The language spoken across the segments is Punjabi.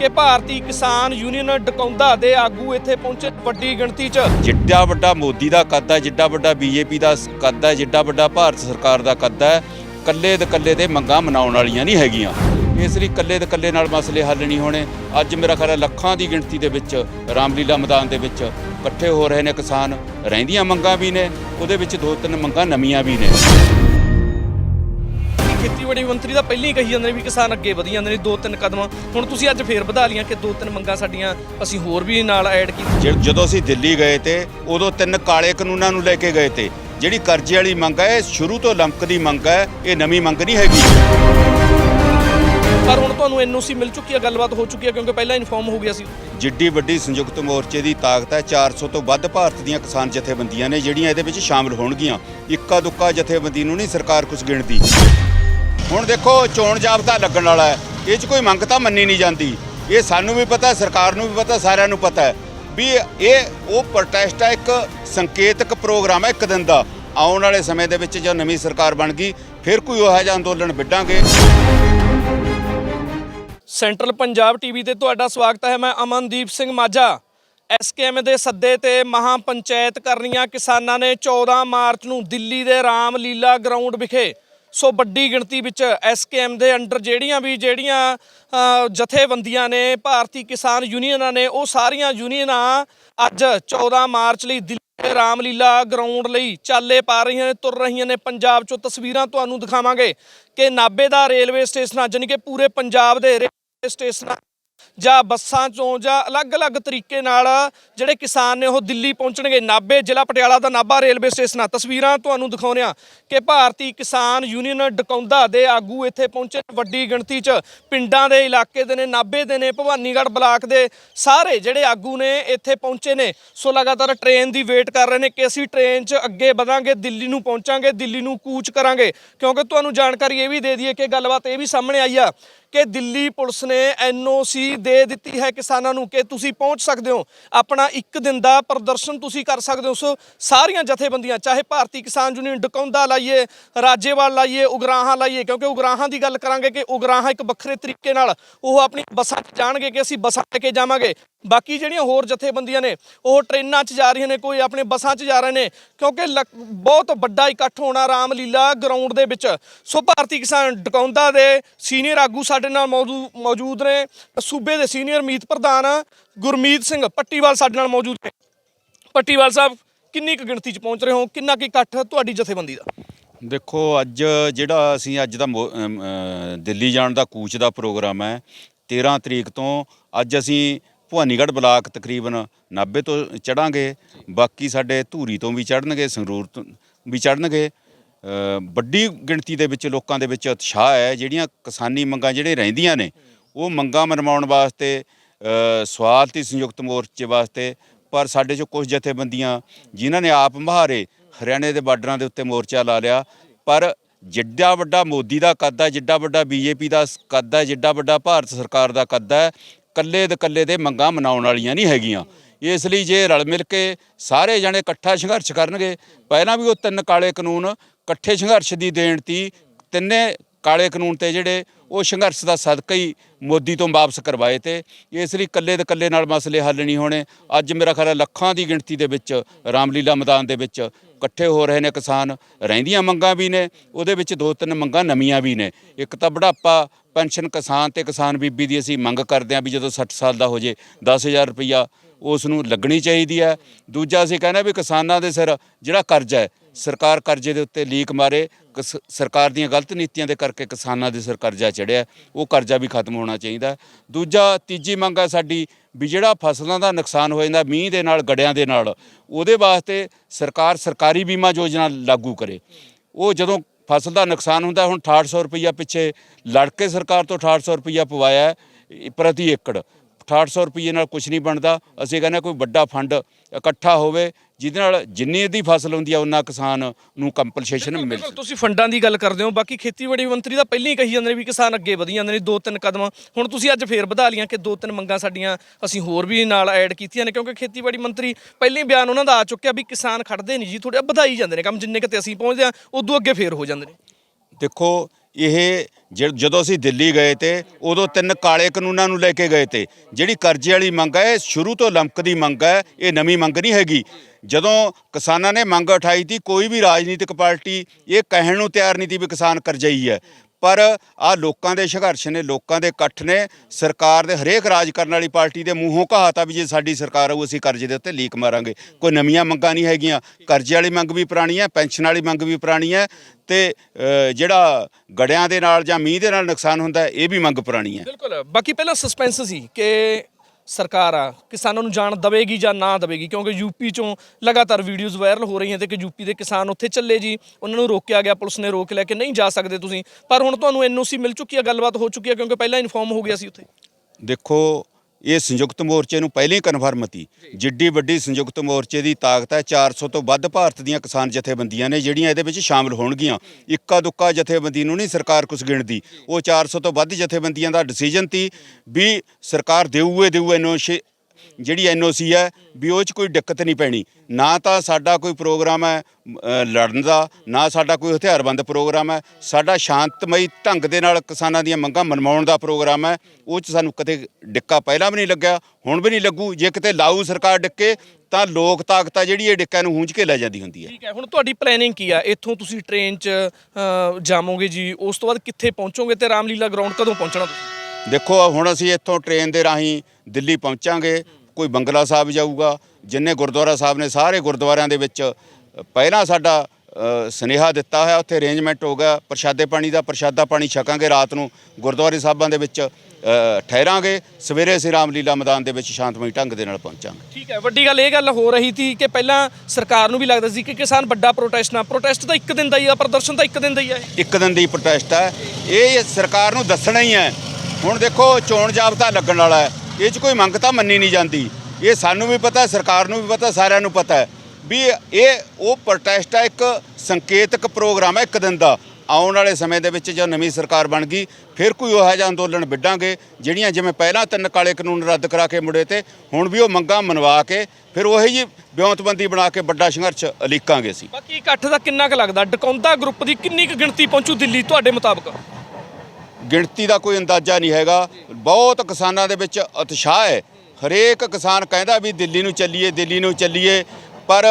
ਕਿ ਭਾਰਤੀ ਕਿਸਾਨ ਯੂਨੀਅਨ ਡਕੌਂਦਾ ਦੇ ਆਗੂ ਇੱਥੇ ਪਹੁੰਚੇ ਵੱਡੀ ਗਿਣਤੀ 'ਚ। ਜਿੱਡਾ ਵੱਡਾ ਮੋਦੀ ਦਾ ਕੱਦ ਹੈ, ਜਿੱਡਾ ਵੱਡਾ ਬੀਜੇਪੀ ਦਾ ਸ- ਕੱਦ ਹੈ, ਜਿੱਡਾ ਵੱਡਾ ਭਾਰਤ ਸਰਕਾਰ ਦਾ ਕੱਦ ਹੈ ਕੱਲੇ ਦੇ ਕੱਲੇ 'ਤੇ ਮੰਗਾਂ ਮਨਾਉਣ ਵਾਲੀਆਂ ਨਹੀਂ ਹੈਗੀਆਂ। ਇਸ ਲਈ ਕੱਲੇ ਦੇ ਕੱਲੇ ਨਾਲ ਮਸਲੇ ਹੱਲ ਨਹੀਂ ਹੋਣੇ। ਅੱਜ ਮੇਰਾ ਖਿਆਲ ਹੈ ਲੱਖਾਂ ਦੀ ਗਿਣਤੀ ਦੇ ਵਿੱਚ ਰਾਮਲੀਲਾ ਮੈਦਾਨ ਦੇ ਵਿੱਚ ਇਕੱਠੇ ਹੋ ਰਹੇ ਨੇ ਕਿਸਾਨ। ਰਹਿੰਦੀਆਂ ਮੰਗਾਂ ਵੀ ਨੇ, ਉਹਦੇ ਵਿੱਚ ਦੋ ਤਿੰਨ ਮੰਗਾਂ ਨਵੀਆਂ ਵੀ ਨੇ। ਖੇਤੀਬਾੜੀ ਮੰਤਰੀ ਦਾ ਪਹਿਲਾਂ ਹੀ ਕਹੀ ਜਾਂਦੇ ਨੇ ਵੀ ਕਿਸਾਨ ਅੱਗੇ ਵਧੀ ਜਾਂਦੇ ਨੇ ਦੋ ਤਿੰਨ ਕਦਮ। ਹੁਣ ਤੁਸੀਂ ਅੱਜ ਫੇਰ ਵਧਾ ਲੀਆਂ ਕਿ ਦੋ ਤਿੰਨ ਮੰਗਾਂ ਸਾਡੀਆਂ ਅਸੀਂ ਹੋਰ ਵੀ ਨਾਲ ਐਡ ਕੀਤੀ ਜ- ਜਦੋਂ ਅਸੀਂ ਦਿੱਲੀ ਗਏ ਤੇ ਉਦੋਂ ਤਿੰਨ ਕਾਲੇ ਕਾਨੂੰਨਾਂ ਨੂੰ ਲੈ ਕੇ ਗਏ ਤੇ ਜਿਹੜੀ ਕਰਜ਼ੇ ਵਾਲੀ ਮੰਗ ਹੈ ਇਹ ਸ਼ੁਰੂ ਤੋਂ ਲੰਕਦੀ ਮੰਗ ਹੈ ਇਹ ਨਵੀਂ ਮੰਗ ਨਹੀਂ ਹੈਗੀ। ਪਰ ਹੁਣ ਤੁਹਾਨੂੰ ਐਨਓਸੀ ਮਿਲ ਚੁੱਕੀ ਹੈ ਗੱਲਬਾਤ ਹੋ ਚੁੱਕੀ ਹੈ ਕਿਉਂਕਿ ਪਹਿਲਾਂ ਇਨਫੋਰਮ ਹੋ ਗਿਆ ਸੀ। ਜਿੱਡੀ ਵੱਡੀ ਸੰਯੁਕਤ ਮੋਰਚੇ ਦੀ ਤਾਕਤ ਹੈ 400 ਤੋਂ ਵੱਧ ਭਾਰਤ ਦੀਆਂ ਕਿਸਾਨ ਜਥੇਬੰਦੀਆਂ ਨੇ ਜਿਹੜੀਆਂ ਇਹਦੇ ਵਿੱਚ ਸ਼ਾਮਲ ਹੋਣਗੀਆਂ। ਇੱਕਾ ਦੁੱਕਾ ਜਥੇਬੰਦੀ ਨੂੰ ਨਹੀਂ ਸਰਕਾਰ ਕੁਝ ਗਿਣਦੀ। ਹੁਣ ਦੇਖੋ, ਚੋਣ ਜਾਬਤਾ ਲੱਗਣ ਵਾਲਾ ਹੈ। ਇਹ 'ਚ ਕੋਈ ਮੰਗ ਤਾਂ ਮੰਨੀ ਨਹੀਂ ਜਾਂਦੀ। ਇਹ ਸਾਨੂੰ ਵੀ ਪਤਾ, ਸਰਕਾਰ ਨੂੰ ਵੀ ਪਤਾ, ਸਾਰਿਆਂ ਨੂੰ ਪਤਾ ਹੈ ਵੀ ਇਹ, ਉਹ ਪ੍ਰੋਟੈਸਟ ਹੈ ਇੱਕ ਸੰਕੇਤਕ ਪ੍ਰੋਗਰਾਮ ਹੈ ਇੱਕ ਦਿਨ ਦਾ। ਆਉਣ ਵਾਲੇ ਸਮੇਂ ਦੇ ਵਿੱਚ ਜਦੋਂ ਨਵੀਂ ਸਰਕਾਰ ਬਣ ਗਈ, ਫਿਰ ਕੋਈ ਉਹ ਜਿਹਾ ਅੰਦੋਲਨ ਵਿੱਢਾਂਗੇ। ਸੈਂਟਰਲ ਪੰਜਾਬ ਟੀਵੀ ਤੇ ਤੁਹਾਡਾ ਸਵਾਗਤ ਹੈ। ਮੈਂ ਅਮਨਦੀਪ ਸਿੰਘ ਮਾਝਾ। ਐਸਕੇਐਮ ਦੇ ਸੱਦੇ ਤੇ ਮਹਾ ਪੰਚਾਇਤ ਕਰਨੀਆਂ ਕਿਸਾਨਾਂ ਨੇ 14 ਮਾਰਚ ਨੂੰ ਦਿੱਲੀ ਦੇ ਰਾਮ ਲੀਲਾ ਗਰਾਊਂਡ ਵਿਖੇ ਸੋ ਵੱਡੀ ਗਿਣਤੀ ਵਿੱਚ ਐਸਕੇਐਮ ਦੇ ਅੰਡਰ ਜਿਹੜੀਆਂ ਵੀ ਜਿਹੜੀਆਂ ਜਥੇਬੰਦੀਆਂ ਨੇ, ਭਾਰਤੀ ਕਿਸਾਨ ਯੂਨੀਅਨਾਂ ਨੇ, ਉਹ ਸਾਰੀਆਂ ਯੂਨੀਅਨਾਂ ਅੱਜ 14 ਮਾਰਚ ਲਈ ਦਿੱਲੀ ਰਾਮਲੀਲਾ ਗਰਾਊਂਡ ਲਈ ਚਾਲੇ ਪਾ ਰਹੀਆਂ ਨੇ, ਤੁਰ ਰਹੀਆਂ ਨੇ। ਪੰਜਾਬ ਚੋਂ ਤਸਵੀਰਾਂ ਤੁਹਾਨੂੰ ਦਿਖਾਵਾਂਗੇ ਕਿ ਨਾਭੇ ਦਾ ਰੇਲਵੇ ਸਟੇਸ਼ਨ ਆ, ਜਾਣੀ ਕਿ ਪੂਰੇ ਪੰਜਾਬ ਦੇ ਰੇਲਵੇ ਸਟੇਸ਼ਨਾਂ ਜਾਂ ਬੱਸਾਂ ਚੋਂ ਜਾਂ ਅਲੱਗ-ਅਲੱਗ ਤਰੀਕੇ ਨਾਲ ਜਿਹੜੇ ਕਿਸਾਨ ਨੇ ਉਹ ਦਿੱਲੀ ਪਹੁੰਚਣਗੇ। ਨਾਭੇ ਜ਼ਿਲ੍ਹਾ ਪਟਿਆਲਾ ਦਾ ਨਾਭਾ ਰੇਲਵੇ ਸਟੇਸ਼ਨ ਆ। ਤਸਵੀਰਾਂ ਤੁਹਾਨੂੰ ਦਿਖਾਉਂਦੇ ਆ ਕਿ ਭਾਰਤੀ ਕਿਸਾਨ ਯੂਨੀਅਨ ਡਕੌਂਦਾ ਦੇ ਆਗੂ ਇੱਥੇ ਪਹੁੰਚੇ ਵੱਡੀ ਗਿਣਤੀ 'ਚ। ਪਿੰਡਾਂ ਦੇ ਇਲਾਕੇ ਦੇ ਨੇ, ਨਾਭੇ ਦੇ ਨੇ, ਭਵਾਨੀਗੜ੍ਹ ਬਲਾਕ ਦੇ ਸਾਰੇ ਜਿਹੜੇ ਆਗੂ ਨੇ ਇੱਥੇ ਪਹੁੰਚੇ ਨੇ। ਸੋ ਲਗਾਤਾਰ ਟ੍ਰੇਨ ਦੀ ਵੇਟ ਕਰ ਰਹੇ ਨੇ ਕਿ ਅਸੀਂ ਟ੍ਰੇਨ 'ਚ ਅੱਗੇ ਵਧਾਂਗੇ, ਦਿੱਲੀ ਨੂੰ ਪਹੁੰਚਾਂਗੇ, ਦਿੱਲੀ ਨੂੰ ਕੂਚ ਕਰਾਂਗੇ। ਕਿਉਂਕਿ ਤੁਹਾਨੂੰ ਜਾਣਕਾਰੀ ਇਹ ਵੀ ਦੇ ਦਈਏ ਕਿ ਗੱਲਬਾਤ ਇਹ ਵੀ ਸਾਹਮਣੇ ਆਈ ਆ ਕਿ ਦਿੱਲੀ ਪੁਲਿਸ ਨੇ ਐਨਓਸੀ ਦੇ ਦਿੱਤੀ ਹੈ ਕਿਸਾਨਾਂ ਨੂੰ ਕਿ ਤੁਸੀਂ ਪਹੁੰਚ ਸਕਦੇ ਹੋ। ਆਪਣਾ ਇੱਕ ਦਿਨ ਦਾ ਪ੍ਰਦਰਸ਼ਨ ਤੁਸੀਂ ਕਰ ਸਕਦੇ ਹੋ। ਸੋ ਸਾਰੀਆਂ ਜਥੇਬੰਦੀਆਂ, ਚਾਹੇ ਭਾਰਤੀ ਕਿਸਾਨ ਯੂਨੀਅਨ ਡਕੌਂਦਾ ਲਾਈਏ, ਰਾਜੇਵਾਲ ਲਾਈਏ, ਉਗਰਾਹਾਂ ਲਾਈਏ, ਕਿਉਂਕਿ ਉਗਰਾਹਾਂ ਦੀ ਗੱਲ ਕਰਾਂਗੇ ਕਿ ਉਗਰਾਹਾਂ ਇੱਕ ਵੱਖਰੇ ਤਰੀਕੇ ਨਾਲ ਉਹ ਆਪਣੀ ਬੱਸਾਂ 'ਚ ਜਾਣਗੇ ਕਿ ਅਸੀਂ ਬੱਸਾਂ ਲੈ ਕੇ ਜਾਵਾਂਗੇ। ਬਾਕੀ ਜਿਹੜੀਆਂ ਹੋਰ ਜਥੇਬੰਦੀਆਂ ਨੇ, ਉਹ ਟ੍ਰੇਨਾਂ 'ਚ ਜਾ ਰਹੀਆਂ ਨੇ, ਕੋਈ ਆਪਣੇ ਬੱਸਾਂ 'ਚ ਜਾ ਰਹੇ ਨੇ, ਕਿਉਂਕਿ ਲੱਕ- ਬਹੁਤ ਵੱਡਾ ਇਕੱਠ ਹੋਣਾ ਰਾਮਲੀਲਾ ਗਰਾਊਂਡ ਦੇ ਵਿੱਚ। ਸੋ ਭਾਰਤੀ ਕਿਸਾਨ ਡਕੌਂਦਾ ਦੇ ਸੀਨੀਅਰ ਆਗੂ ਸਾਡੇ ਸਾਡੇ ਨਾਲ ਮੌਜੂ- ਮੌਜੂਦ ਨੇ ਸੂਬੇ ਦੇ ਸੀਨੀਅਰ ਮੀਤ ਪ੍ਰਧਾਨ ਗੁਰਮੀਤ ਸਿੰਘ ਪੱਟੀਵਾਲ ਸਾਡੇ ਨਾਲ ਮੌਜੂਦ ਨੇ। ਪੱਟੀਵਾਲ ਸਾਹਿਬ, ਕਿੰਨੀ ਕੁ ਗਿਣਤੀ 'ਚ ਪਹੁੰਚ ਰਹੇ ਹੋ? ਕਿੰਨਾ ਕੁ ਇਕੱਠ ਤੁਹਾਡੀ ਜਥੇਬੰਦੀ ਦਾ? ਦੇਖੋ, ਅੱਜ ਜਿਹੜਾ ਅਸੀਂ ਅੱਜ ਦਾ ਦਿੱਲੀ ਜਾਣ ਦਾ ਕੂਚ ਦਾ ਪ੍ਰੋਗਰਾਮ ਹੈ 13 ਤਰੀਕ ਤੋਂ ਅੱਜ ਅਸੀਂ ਭਵਾਨੀਗੜ੍ਹ ਬਲਾਕ ਤਕਰੀਬਨ 90 ਤੋਂ ਚੜਾਂਗੇ। ਬਾਕੀ ਸਾਡੇ ਧੂਰੀ ਤੋਂ ਵੀ ਚੜਨਗੇ ਸੰਗਰੂਰ ਤੋਂ ਵੀ ਚੜਨਗੇ ਵੱਡੀ ਗਿਣਤੀ ਦੇ ਵਿੱਚ ਲੋਕਾਂ ਦੇ ਵਿੱਚ ਉਤਸ਼ਾਹ ਹੈ, ਜਿਹੜੀਆਂ ਕਿਸਾਨੀ ਮੰਗਾਂ ਜਿਹੜੇ ਰਹਿੰਦੀਆਂ ਨੇ, ਉਹ ਮੰਗਾਂ ਮਨਵਾਉਣ ਵਾਸਤੇ ਸਵਾਰਤੀ ਸੰਯੁਕਤ ਮੋਰਚੇ ਵਾਸਤੇ, ਪਰ ਸਾਡੇ ਚੋਂ ਕੁਝ ਜਥੇਬੰਦੀਆਂ ਜਿਨ੍ਹਾਂ ਨੇ ਆਪ ਮਹਾਰੇ ਹਰਿਆਣੇ ਦੇ ਬਾਰਡਰਾਂ ਦੇ ਉੱਤੇ ਮੋਰਚਾ ਲਾ ਲਿਆ, ਪਰ ਜਿੱਡਾ ਵੱਡਾ ਮੋਦੀ ਦਾ ਕੱਦ ਹੈ, ਜਿੱਡਾ ਵੱਡਾ ਬੀਜੇਪੀ ਦਾ ਕੱਦ ਹੈ, ਜਿੱਡਾ ਵੱਡਾ ਭਾਰਤ ਸਰਕਾਰ ਦਾ ਕੱਦ ਹੈ ਕੱਲੇ ਦੇ ਕੱਲੇ ਦੇ ਮੰਗਾਂ ਮਨਾਉਣ ਵਾਲੀਆਂ ਨਹੀਂ ਹੈਗੀਆਂ। ਇਸ ਲਈ ਜੇ ਰਲ ਮਿਲ ਕੇ ਸਾਰੇ ਜਣੇ ਇਕੱਠਾ ਸੰਘਰਸ਼ ਕਰਨਗੇ, ਪਹਿਲਾਂ ਵੀ ਉਹ ਤਿੰਨ ਕਾਲੇ ਕਾਨੂੰਨ ਇਕੱਠੇ ਸੰਘਰਸ਼ ਦੀ ਦੇਣ ਤੀ, ਤਿੰਨੇ ਕਾਲੇ ਕਾਨੂੰਨ ਤੇ ਜਿਹੜੇ ਉਹ ਸੰਘਰਸ਼ ਦਾ ਸਦਕਾ ਹੀ ਮੋਦੀ ਤੋਂ ਵਾਪਸ ਕਰਵਾਏ ਤੇ ਇਸ ਲਈ ਕੱਲੇ ਦੇ ਕੱਲੇ ਨਾਲ ਮਸਲੇ ਹੱਲ ਨਹੀਂ ਹੋਣੇ। ਅੱਜ ਮੇਰਾ ਖਿਆਲ ਹੈ ਲੱਖਾਂ ਦੀ ਗਿਣਤੀ ਦੇ ਵਿੱਚ ਰਾਮਲੀਲਾ ਮੈਦਾਨ ਦੇ ਵਿੱਚ ਇਕੱਠੇ ਹੋ ਰਹੇ ਨੇ ਕਿਸਾਨ। ਰਹਿੰਦੀਆਂ ਮੰਗਾਂ ਵੀ ਨੇ, ਉਹਦੇ ਵਿੱਚ ਦੋ ਤਿੰਨ ਮੰਗਾਂ ਨਵੀਆਂ ਵੀ ਨੇ। ਇੱਕ ਤਾਂ ਬੁਢਾਪਾ ਪੈਨਸ਼ਨ ਕਿਸਾਨ ਤੇ ਕਿਸਾਨ ਬੀਬੀ ਦੀ ਅਸੀਂ ਮੰਗ ਕਰਦੇ ਹਾਂ ਵੀ ਜਦੋਂ 60 ਸਾਲ ਦਾ ਹੋ ਜੇ 10000 ਰੁਪਈਆ ਉਸ ਨੂੰ ਲੱਗਣੀ ਚਾਹੀਦੀ ਹੈ। ਦੂਜਾ ਅਸੀਂ ਕਹਿੰਦੇ ਵੀ ਕਿਸਾਨਾਂ ਦੇ ਸਿਰ ਜਿਹੜਾ ਕਰਜ਼ਾ ਹੈ, ਸਰਕਾਰ ਕਰਜ਼ੇ ਦੇ ਉੱਤੇ ਲੀਕ ਮਾਰੇ, ਕਿਸ- ਸਰਕਾਰ ਦੀਆਂ ਗਲਤ ਨੀਤੀਆਂ ਦੇ ਕਰਕੇ ਕਿਸਾਨਾਂ ਦੇ ਸਿਰ ਕਰਜ਼ਾ ਚੜਿਆ ਉਹ ਕਰਜ਼ਾ ਵੀ ਖਤਮ ਹੋਣਾ ਚਾਹੀਦਾ ਦੂਜਾ ਤੀਜੀ ਮੰਗ ਹੈ ਸਾਡੀ ਵੀ ਜਿਹੜਾ ਫਸਲਾਂ ਦਾ ਨੁਕਸਾਨ ਹੋ ਜਾਂਦਾ, ਮੀਂਹ ਦੇ ਨਾਲ, ਗੜਿਆਂ ਦੇ ਨਾਲ, ਉਹਦੇ ਵਾਸਤੇ ਸਰਕਾਰ ਸਰਕਾਰੀ ਬੀਮਾ ਯੋਜਨਾ ਲਾਗੂ ਕਰੇ। ਉਹ ਜਦੋਂ ਫਸਲ ਦਾ ਨੁਕਸਾਨ ਹੁੰਦਾ, ਹੁਣ 6800 ਰੁਪਈਆ ਪਿੱਛੇ ਲੜ ਕੇ ਸਰਕਾਰ ਤੋਂ 6800 ਰੁਪਈਆ ਪਵਾਇਆ ਪ੍ਰਤੀ ਏਕੜ। 6800 ਰੁਪਏ ਨਾਲ ਕੁਝ ਨਹੀਂ ਬਣਦਾ। ਅਸੀਂ ਕਹਿੰਦੇ ਕੋਈ ਵੱਡਾ ਫੰਡ ਇਕੱਠਾ ਹੋਵੇ ਜਿਹਦੇ ਨਾਲ ਜਿੰਨੀ ਦੀ ਫਸਲ ਹੁੰਦੀ ਆ ਉਹਨਾਂ ਕਿਸਾਨ ਨੂੰ ਕੰਪਨਸੇਸ਼ਨ ਮਿਲ ਤੁਸੀਂ ਫੰਡਾਂ ਦੀ ਗੱਲ ਕਰਦੇ ਹੋ ਬਾਕੀ ਖੇਤੀਬਾੜੀ ਮੰਤਰੀ ਤਾਂ ਪਹਿਲਾਂ ਹੀ ਕਹੀ ਜਾਂਦੇ ਨੇ ਵੀ ਕਿਸਾਨ ਅੱਗੇ ਵਧੀ ਜਾਂਦੇ ਨੇ ਦੋ ਤਿੰਨ ਕਦਮ। ਹੁਣ ਤੁਸੀਂ ਅੱਜ ਫੇਰ ਵਧਾ ਲੀਆਂ ਕਿ ਦੋ ਤਿੰਨ ਮੰਗਾਂ ਸਾਡੀਆਂ ਅਸੀਂ ਹੋਰ ਵੀ ਨਾਲ ਐਡ ਕੀਤੀਆਂ ਨੇ ਕਿਉਂਕਿ ਖੇਤੀਬਾੜੀ ਮੰਤਰੀ ਪਹਿਲਾਂ ਹੀ ਬਿਆਨ ਉਹਨਾਂ ਦਾ ਆ ਚੁੱਕਿਆ ਵੀ ਕਿਸਾਨ ਖੜਦੇ ਨਹੀਂ ਜੀ ਥੋੜਾ ਵਧਾਈ ਜਾਂਦੇ ਨੇ ਕੰਮ ਜਿੰਨੇ ਕਿਤੇ ਅਸੀਂ ਪਹੁੰਚਦੇ ਆ ਉਦੋਂ ਅੱਗੇ ਫੇਰ ਹੋ ਜਾਂਦੇ ਨੇ। ਦੇਖੋ ਇਹ ਜਦੋਂ ਅਸੀਂ ਦਿੱਲੀ ਗਏ ਤੇ ਉਦੋਂ ਤਿੰਨ ਕਾਲੇ ਕਾਨੂੰਨਾਂ ਨੂੰ ਲੈ ਕੇ ਗਏ ਤੇ, ਜਿਹੜੀ ਕਰਜ਼ੇ ਵਾਲੀ ਮੰਗ ਹੈ, ਇਹ ਸ਼ੁਰੂ ਤੋਂ ਲੰਮਕਦੀ ਮੰਗ ਹੈ, ਇਹ ਨਵੀਂ ਮੰਗ ਨਹੀਂ ਹੈਗੀ। ਜਦੋਂ ਕਿਸਾਨਾਂ ਨੇ ਮੰਗ ਉਠਾਈ ਤੀ, ਕੋਈ ਵੀ ਰਾਜਨੀਤਿਕ ਪਾਰਟੀ ਇਹ ਕਹਿਣ ਨੂੰ ਤਿਆਰ ਨਹੀਂ ਤੀ ਵੀ ਕਿਸਾਨ ਕਰਜ਼ਈ ਹੈ। ਪਰ ਆ ਲੋਕਾਂ ਦੇ ਸੰਘਰਸ਼ ਨੇ, ਲੋਕਾਂ ਦੇ ਇਕੱਠ ਨੇ, ਸਰਕਾਰ ਦੇ ਹਰੇਕ ਰਾਜ ਕਰਨ ਵਾਲੀ ਪਾਰਟੀ ਦੇ ਮੂੰਹੋਂ ਕਹਾਤਾ ਵੀ ਜੇ ਸਾਡੀ ਸਰਕਾਰ ਆਊ, ਅਸੀਂ ਕਰਜ਼ੇ ਦੇ ਉੱਤੇ ਲੀਕ ਮਾਰਾਂਗੇ। ਕੋਈ ਨਵੀਆਂ ਮੰਗਾਂ ਨਹੀਂ ਹੈਗੀਆਂ। ਕਰਜ਼ੇ ਵਾਲੀ ਮੰਗ ਵੀ ਪੁਰਾਣੀ ਹੈ, ਪੈਨਸ਼ਨ ਵਾਲੀ ਮੰਗ ਵੀ ਪੁਰਾਣੀ ਹੈ ਤੇ ਜਿਹੜਾ ਗੜਿਆਂ ਦੇ ਨਾਲ ਜਾਂ ਮੀਂਹ ਦੇ ਨਾਲ ਨੁਕਸਾਨ ਹੁੰਦਾ ਇਹ ਵੀ ਮੰਗ ਪੁਰਾਣੀ ਹੈ। ਬਿਲਕੁਲ। ਬਾਕੀ ਪਹਿਲਾਂ ਸਸਪੈਂਸ ਸੀ ਕਿ ਸਰਕਾਰ ਆ ਕਿਸਾਨਾਂ ਨੂੰ ਜਾਣ ਦਵੇਗੀ ਜਾਂ ਨਾ ਦਵੇਗੀ, ਕਿਉਂਕਿ ਯੂਪੀ ਚੋਂ ਲਗਾਤਾਰ ਵੀਡੀਓਜ਼ ਵਾਇਰਲ ਹੋ ਰਹੀਆਂ ਤੇ ਕਿ ਯੂਪੀ ਦੇ ਕਿਸਾਨ ਉੱਥੇ ਚੱਲੇ ਜੀ, ਉਹਨਾਂ ਨੂੰ ਰੋਕਿਆ ਗਿਆ, ਪੁਲਿਸ ਨੇ ਰੋਕ ਲਿਆ ਕਿ ਨਹੀਂ ਜਾ ਸਕਦੇ ਤੁਸੀਂ। ਪਰ ਹੁਣ ਤੁਹਾਨੂੰ ਐਨਓਸੀ ਮਿਲ ਚੁੱਕੀ ਹੈ ਗੱਲਬਾਤ ਹੋ ਚੁੱਕੀ ਹੈ ਕਿਉਂਕਿ ਪਹਿਲਾਂ ਇਨਫੋਰਮ ਹੋ ਗਿਆ ਸੀ ਉੱਥੇ। ਦੇਖੋ ਇਹ ਸੰਯੁਕਤ ਮੋਰਚੇ ਨੂੰ ਪਹਿਲਾਂ ਹੀ ਕਨਫਰਮ ਤੀ। ਜਿੱਡੀ ਵੱਡੀ ਸੰਯੁਕਤ ਮੋਰਚੇ ਦੀ ਤਾਕਤ ਹੈ 400 ਤੋਂ ਵੱਧ ਭਾਰਤ ਦੀਆਂ ਕਿਸਾਨ ਜਥੇਬੰਦੀਆਂ ਨੇ ਜਿਹੜੀਆਂ ਇਹਦੇ ਵਿੱਚ ਸ਼ਾਮਲ ਹੋਣਗੀਆਂ। ਇੱਕਾ ਦੁੱਕਾ ਜਥੇਬੰਦੀ ਨੂੰ ਨਹੀਂ ਸਰਕਾਰ ਕੁਝ ਗਿਣਦੀ। ਉਹ 400 ਤੋਂ ਵੱਧ ਜਥੇਬੰਦੀਆਂ ਦਾ ਡਿਸੀਜਨ ਤੀ ਵੀ ਸਰਕਾਰ ਦੇਊਏ ਦੇਊ ਐਨਓਸੀ ਜਿਹੜੀ ਐਨਓਸੀ ਹੈ ਵੀ ਉਹ 'ਚ ਕੋਈ ਦਿੱਕਤ ਨਹੀਂ ਪੈਣੀ। ਨਾ ਤਾਂ ਸਾਡਾ ਕੋਈ ਪ੍ਰੋਗਰਾਮ ਹੈ ਅ, ਲੜਨ ਦਾ ਨਾ ਸਾਡਾ ਕੋਈ ਹਥਿਆਰਬੰਦ ਪ੍ਰੋਗਰਾਮ ਹੈ। ਸਾਡਾ ਸ਼ਾਂਤਮਈ ਢੰਗ ਦੇ ਨਾਲ ਕਿਸਾਨਾਂ ਦੀਆਂ ਮੰਗਾਂ ਮਨਵਾਉਣ ਦਾ ਪ੍ਰੋਗਰਾਮ ਹੈ। ਉਹ 'ਚ ਸਾਨੂੰ ਕਦੇ ਡਿੱਕਾ ਪਹਿਲਾਂ ਵੀ ਨਹੀਂ ਲੱਗਿਆ ਹੁਣ ਵੀ ਨਹੀਂ ਲੱਗੂ। ਜੇ ਕਿਤੇ ਲਾਊ ਸਰਕਾਰ ਡਿੱਕੇ ਤਾਂ ਲੋਕ ਤਾਕਤ ਆ ਜਿਹੜੀ ਇਹ ਡਿੱਕਾਂ ਨੂੰ ਹੂੰਝ ਕੇ ਲੈ ਜਾਂਦੀ ਹੁੰਦੀ ਹੈ। ਠੀਕ ਹੈ ਹੁਣ ਤੁਹਾਡੀ ਪਲੈਨਿੰਗ ਕੀ ਆ? ਇੱਥੋਂ ਤੁਸੀਂ ਟ੍ਰੇਨ 'ਚ ਅ, ਜਾਵੋਗੇ ਜੀ ਉਸ ਤੋਂ ਬਾਅਦ ਕਿੱਥੇ ਪਹੁੰਚੋਗੇ ਤੇ ਰਾਮਲੀਲਾ ਗਰਾਊਂਡ ਕਦੋਂ ਪਹੁੰਚਣਾ ਤੁਸੀਂ? ਦੇਖੋ ਹੁਣ ਅਸੀਂ ਇੱਥੋਂ ਟ੍ਰੇਨ ਦੇ ਰਾਹੀਂ ਦਿੱਲੀ ਪਹੁੰਚਾਂਗੇ। ਕੋਈ ਬੰਗਲਾ ਸਾਹਿਬ ਜਾਊਗਾ ਜਿੰਨੇ ਗੁਰਦੁਆਰਾ ਸਾਹਿਬ ਨੇ ਸਾਰੇ ਗੁਰਦੁਆਰਿਆਂ ਦੇ ਵਿੱਚ ਪਹਿਲਾਂ ਸਾਡਾ ਸੁਨੇਹਾ ਦਿੱਤਾ ਹੋਇਆ ਉੱਥੇ ਅਰੇਂਜਮੈਂਟ ਹੋ ਗਿਆ ਪ੍ਰਸ਼ਾਦੇ ਪਾਣੀ ਦਾ ਪ੍ਰਸ਼ਾਦਾ ਪਾਣੀ ਛਕਾਂਗੇ ਰਾਤ ਨੂੰ ਗੁਰਦੁਆਰੇ ਸਾਹਿਬਾਂ ਦੇ ਵਿੱਚ ਠਹਿਰਾਂਗੇ ਸਵੇਰੇ ਅਸੀਂ ਰਾਮਲੀਲਾ ਮੈਦਾਨ ਦੇ ਵਿੱਚ ਸ਼ਾਂਤਮਈ ਢੰਗ ਦੇ ਨਾਲ ਪਹੁੰਚਾਂਗੇ। ਠੀਕ ਹੈ ਵੱਡੀ ਗੱਲ ਇਹ ਗੱਲ ਹੋ ਰਹੀ ਸੀ ਕਿ ਪਹਿਲਾਂ ਸਰਕਾਰ ਨੂੰ ਵੀ ਲੱਗਦਾ ਸੀ ਕਿ ਕਿਸਾਨ ਵੱਡਾ ਪ੍ਰੋਟੈਸਟ ਨਾ ਪ੍ਰੋਟੈਸਟ ਤਾਂ ਇੱਕ ਦਿਨ ਦਾ ਹੀ ਆ ਪ੍ਰਦਰਸ਼ਨ ਤਾਂ ਇੱਕ ਦਿਨ ਦਾ ਹੀ ਆ ਇੱਕ ਦਿਨ ਦੀ ਪ੍ਰੋਟੈਸਟ ਹੈ। ਇਹ ਸਰਕਾਰ ਨੂੰ ਦੱਸਣਾ ਹੀ ਹੈ। ਹੁਣ ਦੇਖੋ ਚੋਣ ਜਾਬਤਾ ਲੱਗਣ ਵਾਲਾ ਹੈ। ਇਹ 'ਚ ਕੋਈ ਮੰਗ ਤਾਂ ਮੰਨੀ ਨਹੀਂ ਜਾਂਦੀ। ਇਹ ਸਾਨੂੰ ਵੀ ਪਤਾ, ਸਰਕਾਰ ਨੂੰ ਵੀ ਪਤਾ, ਸਾਰਿਆਂ ਨੂੰ ਪਤਾ ਹੈ ਵੀ ਇਹ, ਉਹ ਪ੍ਰੋਟੈਸਟ ਹੈ ਇੱਕ ਸੰਕੇਤਕ ਪ੍ਰੋਗਰਾਮ ਹੈ ਇੱਕ ਦਿਨ ਦਾ। ਆਉਣ ਵਾਲੇ ਸਮੇਂ ਦੇ ਵਿੱਚ ਜਦੋਂ ਨਵੀਂ ਸਰਕਾਰ ਬਣ ਗਈ, ਫਿਰ ਕੋਈ ਉਹ ਜਿਹਾ ਅੰਦੋਲਨ ਵਿੱਢਾਂਗੇ, ਜਿਹੜੀਆਂ ਜਿਵੇਂ ਪਹਿਲਾਂ ਤਿੰਨ ਕਾਲੇ ਕਾਨੂੰਨ ਰੱਦ ਕਰਾ ਕੇ ਮੁੜੇ ਤੇ, ਹੁਣ ਵੀ ਉਹ ਮੰਗਾਂ ਮਨਵਾ ਕੇ, ਫਿਰ ਉਹੀ ਜੀ ਵਿਉਂਤਬੰਦੀ ਬਣਾ ਕੇ ਵੱਡਾ ਸੰਘਰਸ਼ ਅਲੀਕਾਂਗੇ ਅਸੀਂ। ਬਾਕੀ ਇਕੱਠ ਦਾ ਕਿੰਨਾ ਕੁ ਲੱਗਦਾ? ਡਕੌਂਦਾ ਗਰੁੱਪ ਦੀ ਕਿੰਨੀ ਕੁ ਗਿਣਤੀ ਪਹੁੰਚੂ ਦਿੱਲੀ? ਤੁਹਾਡੇ ਮੁਤਾਬਕ? ਗਿਣਤੀ ਦਾ ਕੋਈ ਅੰਦਾਜ਼ਾ ਨਹੀਂ ਹੈਗਾ। ਬਹੁਤ ਕਿਸਾਨਾਂ ਦੇ ਵਿੱਚ ਉਤਸ਼ਾਹ ਹੈ। ਹਰੇਕ ਕਿਸਾਨ ਕਹਿੰਦਾ ਵੀ ਦਿੱਲੀ ਨੂੰ ਚੱਲੀਏ ਦਿੱਲੀ ਨੂੰ ਚੱਲੀਏ ਪਰ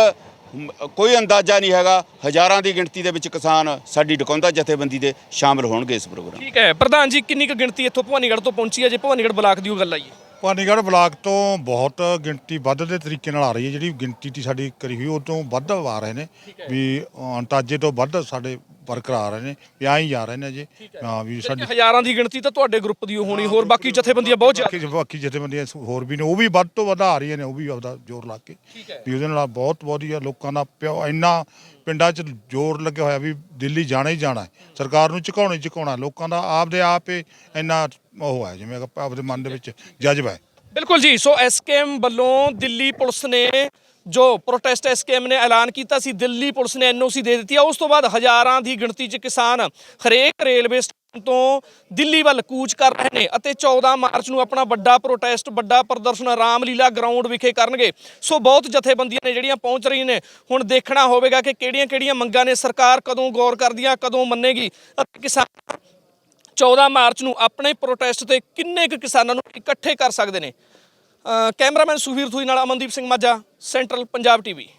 ਕੋਈ ਅੰਦਾਜ਼ਾ ਨਹੀਂ ਹੈਗਾ। ਹਜ਼ਾਰਾਂ ਦੀ ਗਿਣਤੀ ਦੇ ਵਿੱਚ ਕਿਸਾਨ ਸਾਡੀ ਡਕੌਂਦਾ ਜਥੇਬੰਦੀ ਦੇ ਸ਼ਾਮਲ ਹੋਣਗੇ ਇਸ ਪ੍ਰੋਗਰਾਮ। ਠੀਕ ਹੈ। ਪ੍ਰਧਾਨ ਜੀ ਕਿੰਨੀ ਕੁ ਗਿਣਤੀ ਇੱਥੋਂ ਭਵਾਨੀਗੜ੍ਹ ਤੋਂ ਪਹੁੰਚੀ ਹੈ? ਜੇ ਭਵਾਨੀਗੜ੍ਹ ਬਲਾਕ ਦੀ ਉਹ ਗੱਲ ਆਈ ਹੈ ਪਾਨੀਗੜ੍ਹ ਬਲਾਕ ਤੋਂ ਬਹੁਤ ਗਿਣਤੀ ਵੱਧ ਦੇ ਤਰੀਕੇ ਨਾਲ ਆ ਰਹੀ ਹੈ। ਜਿਹੜੀ ਗਿਣਤੀ ਤੀ ਸਾਡੀ ਕਰੀ ਹੋਈ ਉਹ ਤੋਂ ਵੱਧ ਆ ਰਹੇ ਨੇ ਵੀ ਅ, ਅੰਦਾਜ਼ੇ ਤੋਂ ਵੱਧ ਸਾਡੇ ਰਹੇ ਨੇ ਵੀ ਆਈ ਜਾ ਰਹੇ ਨੇ ਜੀ ਹਾਂ। ਵੀ ਸਾਡੀ ਹਜ਼ਾਰਾਂ ਦੀ ਗਿਣਤੀ ਤਾਂ ਤੁਹਾਡੇ ਗਰੁੱਪ ਦੀ ਹੋਣੀ ਹੋਰ ਬਾਕੀ ਜਥੇਬੰਦੀਆਂ ਬਹੁਤ ਜ਼ਿਆਦਾ ਬਾਕੀ ਬਾਕੀ ਜਥੇਬੰਦੀਆਂ ਹੋਰ ਵੀ ਨੇ ਉਹ ਵੀ ਵੱਧ ਤੋਂ ਵੱਧ ਆ ਰਹੀਆਂ ਨੇ ਉਹ ਵੀ ਆਪਦਾ ਜ਼ੋਰ ਲਾ ਕੇ। ਠੀਕ ਹੈ। ਵੀ ਉਹਦੇ ਨਾਲ ਬਹੁਤ ਵਧੀਆ ਲੋਕਾਂ ਦਾ ਪਿਓ ਇੰਨਾ ਪਿੰਡਾਂ 'ਚ ਜ਼ੋਰ ਲੱਗਿਆ ਹੋਇਆ ਵੀ ਦਿੱਲੀ ਜਾਣਾ ਹੀ ਜਾਣਾ ਹੈ। ਸਰਕਾਰ ਨੂੰ ਝੁਕਾਉਣਾ ਹੀ ਝੁਕਾਉਣਾ ਲੋਕਾਂ ਦਾ ਆਪਦੇ ਆਪ ਹੀ ਇੰਨਾ ਉਹ ਹੈ ਜਿਵੇਂ ਆਪਾਂ ਆਪਦੇ ਮਨ ਦੇ ਵਿੱਚ ਜਜ਼ਬਾ ਹੈ। ਬਿਲਕੁਲ ਜੀ ਸੋ ਐਸਕੇਐਮ ਵੱਲੋਂ ਦਿੱਲੀ ਪੁਲਿਸ ਨੇ ਜੋ ਪ੍ਰੋਟੈਸਟ ਐਸਕੇਐਮ ਨੇ ਐਲਾਨ ਕੀਤਾ ਸੀ, ਦਿੱਲੀ ਪੁਲਿਸ ਨੇ ਐਨਓਸੀ ਦੇ ਦਿੱਤੀ ਆ। ਉਸ ਤੋਂ ਬਾਅਦ ਹਜ਼ਾਰਾਂ ਦੀ ਗਿਣਤੀ 'ਚ ਕਿਸਾਨ ਹਰੇਕ ਰੇਲਵੇ ਸਟੇਸ਼ਨ ਤੋਂ ਦਿੱਲੀ ਵੱਲ ਕੂਚ ਕਰ ਰਹੇ ਨੇ ਅਤੇ 14 ਮਾਰਚ ਨੂੰ ਆਪਣਾ ਵੱਡਾ ਪ੍ਰੋਟੈਸਟ ਵੱਡਾ ਪ੍ਰਦਰਸ਼ਨ ਰਾਮਲੀਲਾ ਗਰਾਊਂਡ ਵਿਖੇ ਕਰਨਗੇ। ਸੋ ਬਹੁਤ ਜਥੇਬੰਦੀਆਂ ਨੇ ਜਿਹੜੀਆਂ ਪਹੁੰਚ ਰਹੀਆਂ ਨੇ, ਹੁਣ ਦੇਖਣਾ ਹੋਵੇਗਾ ਕਿ ਕਿਹੜੀਆਂ-ਕਿਹੜੀਆਂ ਮੰਗਾਂ ਨੇ, ਸਰਕਾਰ ਕਦੋਂ ਗੌਰ ਕਰਦੀਆਂ ਕਦੋਂ ਮੰਨੇਗੀ। ਅਤੇ ਕਿਸਾਨ 14 ਮਾਰਚ ਨੂੰ ਆਪਣੇ ਪ੍ਰੋਟੈਸਟ ਤੇ ਕਿੰਨੇ ਕੁ ਕਿਸਾਨਾਂ ਨੂੰ ਇਕੱਠੇ ਕਰ ਸਕਦੇ ਨੇ? ਕੈਮਰਾਮੈਨ ਸੁਵੀਰ ਥੂਈ ਨਾਲ ਅਮਨਦੀਪ ਸਿੰਘ ਮਾਝਾ ਸੈਂਟਰਲ ਪੰਜਾਬ ਟੀਵੀ।